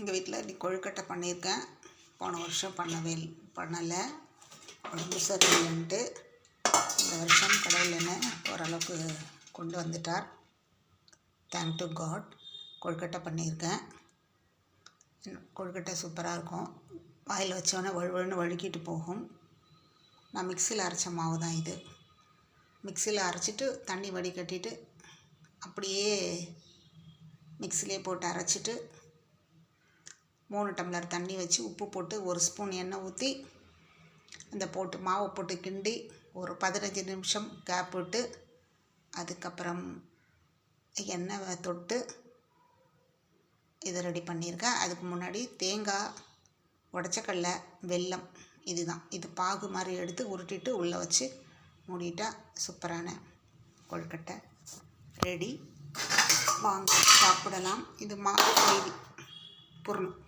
எங்கள் வீட்டில் இப்படி கொழுக்கட்டை பண்ணியிருக்கேன். போன வருஷம் பண்ணவே பண்ணலை. உடம்பு சரியில்லைன்ட்டு இந்த வருஷம் கடவுள் என்ன ஓரளவுக்கு கொண்டு வந்துட்டார். தேங்க் டு காட் கொழுக்கட்டை பண்ணியிருக்கேன். கொழுக்கட்டை சூப்பராக இருக்கும். வாயில் வச்சோன்னே வழுவழுன்னு வழுக்கிட்டு போகும். நான் மிக்சியில் அரைச்ச மாவு தான் இது. மிக்சியில் அரைச்சிட்டு தண்ணி வடிகட்டிட்டு அப்படியே மிக்சிலே போட்டு அரைச்சிட்டு மூணு டம்ளர் தண்ணி வச்சு உப்பு போட்டு ஒரு ஸ்பூன் எண்ணெய் ஊற்றி அந்த போட்டு மாவை போட்டு கிண்டி ஒரு பதினஞ்சு நிமிஷம் கேப் விட்டு அதுக்கப்புறம் எண்ணெய் தொட்டு இதை ரெடி பண்ணியிருக்கேன். அதுக்கு முன்னாடி தேங்காய் உடச்சக்கடல வெல்லம் இதுதான். இது பாகு மாதிரி எடுத்து உருட்டிட்டு உள்ளே வச்சு மூடிட்டா சூப்பரான கொழுக்கட்டை ரெடி வாங்க சாப்பிடலாம். இது மா புறணும்